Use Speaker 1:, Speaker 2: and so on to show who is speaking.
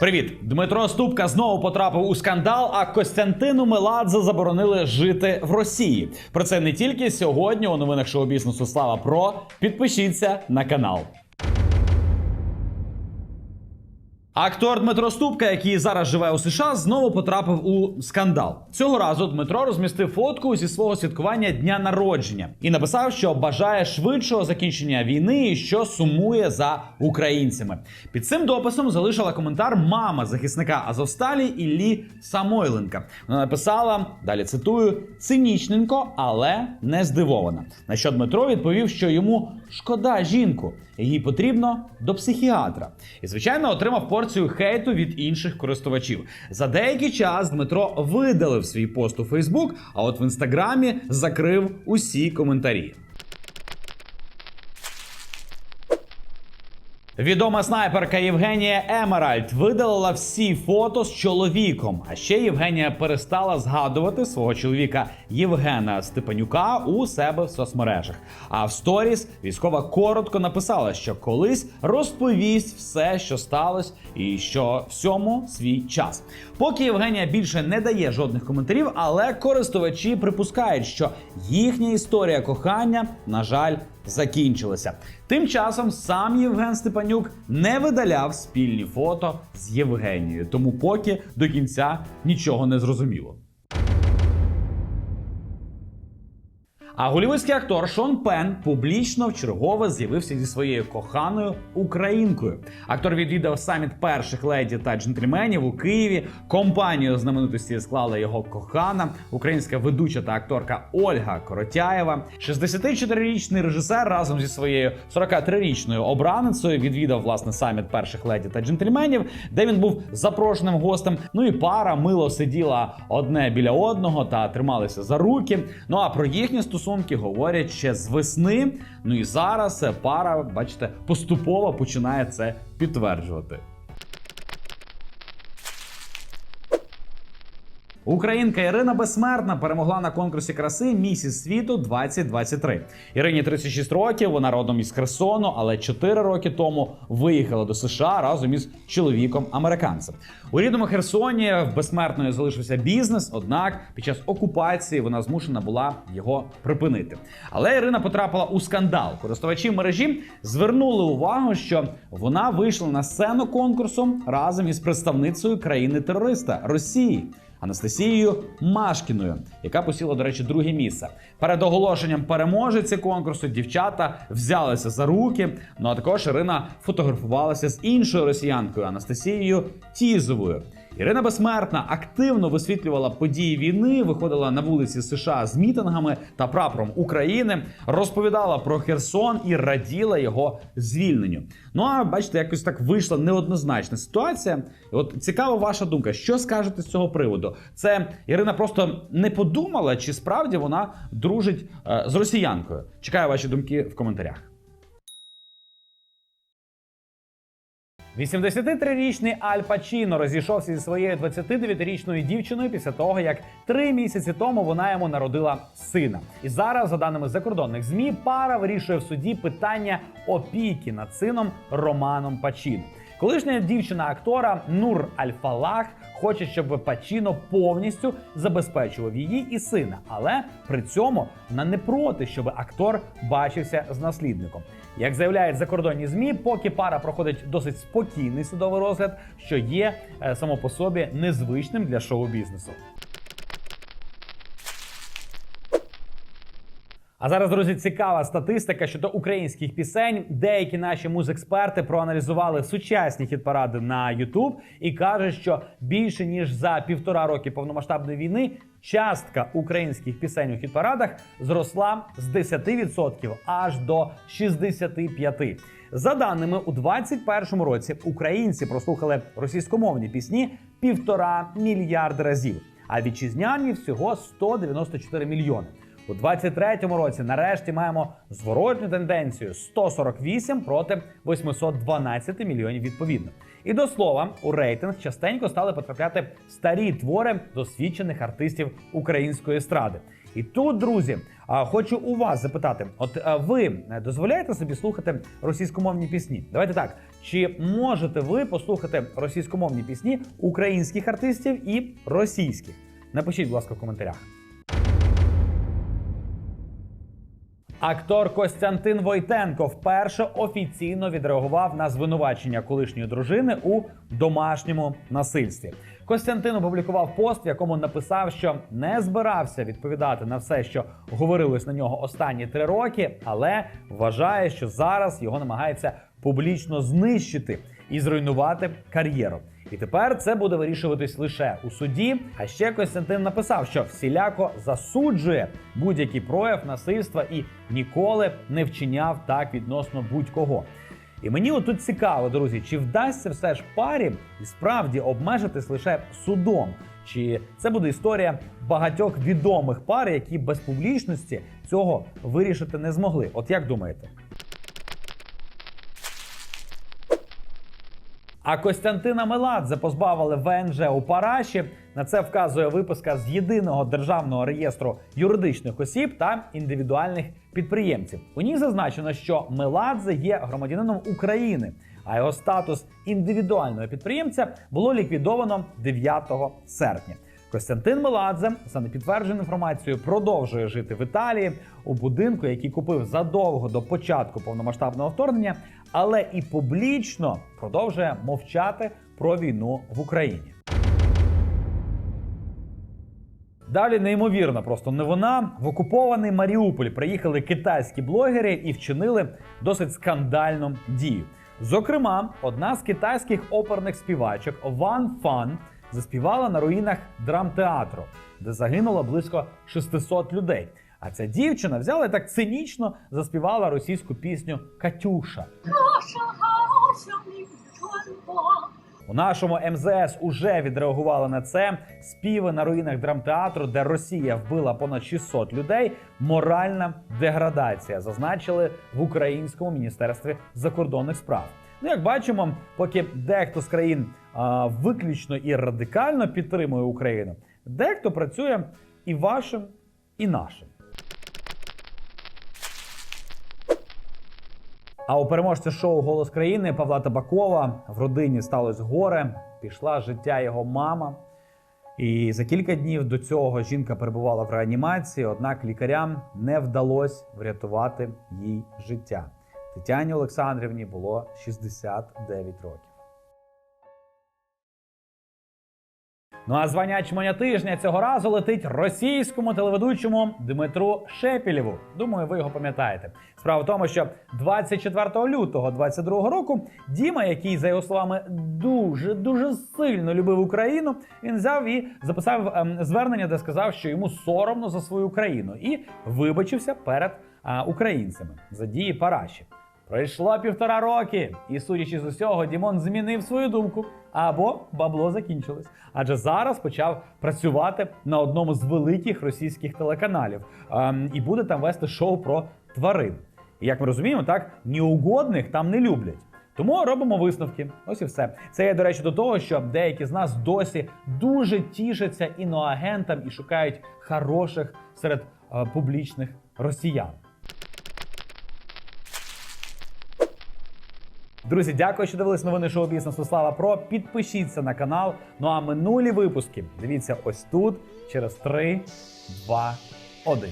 Speaker 1: Привіт, Дмитро Ступка знову потрапив у скандал. А Костянтину Меладзе заборонили жити в Росії. Про це не тільки сьогодні у новинах шоу бізнесу Слава Про. Підпишіться на канал. Актор Дмитро Ступка, який зараз живе у США, знову потрапив у скандал. Цього разу Дмитро розмістив фотку зі свого святкування дня народження і написав, що бажає швидшого закінчення війни і що сумує за українцями. Під цим дописом залишила коментар мама захисника Азовсталі Іллі Самойленка. Вона написала далі цитую цинічненько, але не здивована. На що Дмитро відповів, що йому шкода жінку, їй потрібно до психіатра. І звичайно отримав порцію хейту від інших користувачів. За деякий час Дмитро видалив свій пост у Фейсбук, а от в інстаграмі закрив усі коментарі. Відома снайперка Євгенія Емеральд видалила всі фото з чоловіком. А ще Євгенія перестала згадувати свого чоловіка Євгена Степанюка у себе в соцмережах. А в сторіс військова коротко написала, що колись розповість все, що сталося, і що всьому свій час. Поки Євгенія більше не дає жодних коментарів, але користувачі припускають, що їхня історія кохання, на жаль, закінчилася. Тим часом сам Євген Степанюк не видаляв спільні фото з Євгенією, тому поки до кінця нічого не зрозуміло. А голівудський актор Шон Пен публічно вчергове з'явився зі своєю коханою українкою. Актор відвідав саміт перших леді та джентльменів у Києві. Компанію знаменитості склала його кохана, українська ведуча та акторка Ольга Коротяєва. 64-річний режисер разом зі своєю 43-річною обраницею відвідав власне саміт перших леді та джентльменів, де він був запрошеним гостем. Ну і пара мило сиділа одне біля одного та трималися за руки. Ну а про їхні стосунки говорять ще з весни. Ну і зараз е, пара, бачите, поступово починає це підтверджувати. Українка Ірина Безсмертна перемогла на конкурсі краси Місіс світу 2023. Ірині 36 років, вона родом із Херсону, але 4 роки тому виїхала до США разом із чоловіком американцем. У рідному Херсоні в безсмертної залишився бізнес, однак під час окупації вона змушена була його припинити. Але Ірина потрапила у скандал. Користувачі мережі звернули увагу, що вона вийшла на сцену конкурсу разом із представницею країни-терориста Росії. Анастасією Машкіною, яка посіла, до речі, друге місце. Перед оголошенням переможиці конкурсу дівчата взялися за руки. Ну а також Ірина фотографувалася з іншою росіянкою Анастасією Тізовою. Ірина Безсмертна активно висвітлювала події війни, виходила на вулиці США з мітингами та прапором України, розповідала про Херсон і раділа його звільненню. Ну а бачите, якось так вийшла неоднозначна ситуація. От цікава ваша думка, що скажете з цього приводу? Це Ірина просто не подумала, чи справді вона дружить е, з росіянкою? Чекаю ваші думки в коментарях. 83-річний Аль Пачіно розійшовся зі своєю 29-річною дівчиною після того, як три місяці тому вона йому народила сина. І зараз, за даними закордонних змі, пара вирішує в суді питання опіки над сином Романом Пачіно. Колишня дівчина актора Нур Аль-Фалах хоче, щоб Пачіно повністю забезпечував її і сина, але при цьому вона не проти, щоб актор бачився з наслідником. Як заявляють закордонні змі, поки пара проходить досить спокійний судовий розгляд, що є е, само по собі незвичним для шоу-бізнесу. А зараз, друзі, цікава статистика щодо українських пісень. Деякі наші музексперти проаналізували сучасні хіт-паради на YouTube і кажуть, що більше ніж за півтора роки повномасштабної війни частка українських пісень у хіт-парадах зросла з 10% аж до 65%. За даними у 2021 році, українці прослухали російськомовні пісні півтора мільярда разів, а вітчизняні всього 194 мільйони. У 23-му році нарешті маємо зворотню тенденцію 148 проти 812 мільйонів відповідно. І до слова, у рейтинг частенько стали потрапляти старі твори досвідчених артистів української естради. І тут, друзі, хочу у вас запитати: от ви е, дозволяєте собі слухати російськомовні пісні? Давайте так. Чи можете ви послухати російськомовні пісні українських артистів і російських? Напишіть, будь ласка, в коментарях. Актор Костянтин Войтенко вперше офіційно відреагував на звинувачення колишньої дружини у домашньому насильстві. Костянтин опублікував пост, в якому написав, що не збирався відповідати на все, що говорилось на нього останні три роки, але вважає, що зараз його намагається публічно знищити і зруйнувати кар'єру. І тепер це буде вирішуватись лише у суді. А ще Костянтин написав, що всіляко засуджує будь-який прояв насильства і ніколи не вчиняв так відносно будь-кого. І мені отут цікаво, друзі, чи вдасться все ж парі і справді обмежитись лише судом? Чи це буде історія багатьох відомих пар, які без публічності цього вирішити не змогли? От як думаєте? А Костянтина Меладзе позбавили ВНЖ у Параші. На це вказує виписка з єдиного державного реєстру юридичних осіб та індивідуальних підприємців. У ній зазначено, що Меладзе є громадянином України, а його статус індивідуального підприємця було ліквідовано 9 серпня. Костянтин Меладзе, за непідтвердженою інформацією, продовжує жити в Італії у будинку, який купив задовго до початку повномасштабного вторгнення, але і публічно продовжує мовчати про війну в Україні. Далі неймовірно, просто не вона. В окупований Маріуполь приїхали китайські блогери і вчинили досить скандальну дію. Зокрема, одна з китайських оперних співачок Ван Фан заспівала на руїнах драмтеатру, де загинуло близько 600 людей. А ця дівчина взяла і так цинічно заспівала російську пісню Катюша. У нашому ем МЗС уже відреагували на це співи на руїнах драмтеатру, де Росія вбила понад 600 людей. Моральна деградація зазначили в українському міністерстві закордонних справ. Ну, як бачимо, поки дехто з країн виключно і радикально підтримує Україну, дехто працює і вашим, і нашим. А у переможця шоу Голос країни Павла Табакова в родині сталося горе. Пішла життя його мама. І за кілька днів до цього жінка перебувала в реанімації, однак лікарям не вдалося врятувати їй життя. Тетяні Олександрівні було 69 років. Ну а звання чмоня тижня цього разу летить російському телеведучому Дмитру Шепілєву. Думаю, ви його пам'ятаєте. Справа в тому, що 24 лютого 22 року Діма, який за його словами дуже дуже сильно любив Україну, він взяв і записав ем, звернення, де сказав, що йому соромно за свою країну, і вибачився перед а, українцями за дії Параші. Пройшло півтора роки, і судячи з усього, Дімон змінив свою думку або бабло закінчилось. Адже зараз почав працювати на одному з великих російських телеканалів ем, і буде там вести шоу про тварин. І як ми розуміємо, так неугодних там не люблять. Тому робимо висновки. Ось і все. Це є, до речі, до того, що деякі з нас досі дуже тішаться іноагентам і шукають хороших серед е, публічних росіян. Друзі, дякую, що дивились новини шоу бізнесу Слава Про. Підпишіться на канал. Ну а минулі випуски дивіться ось тут через 3, 2, 1.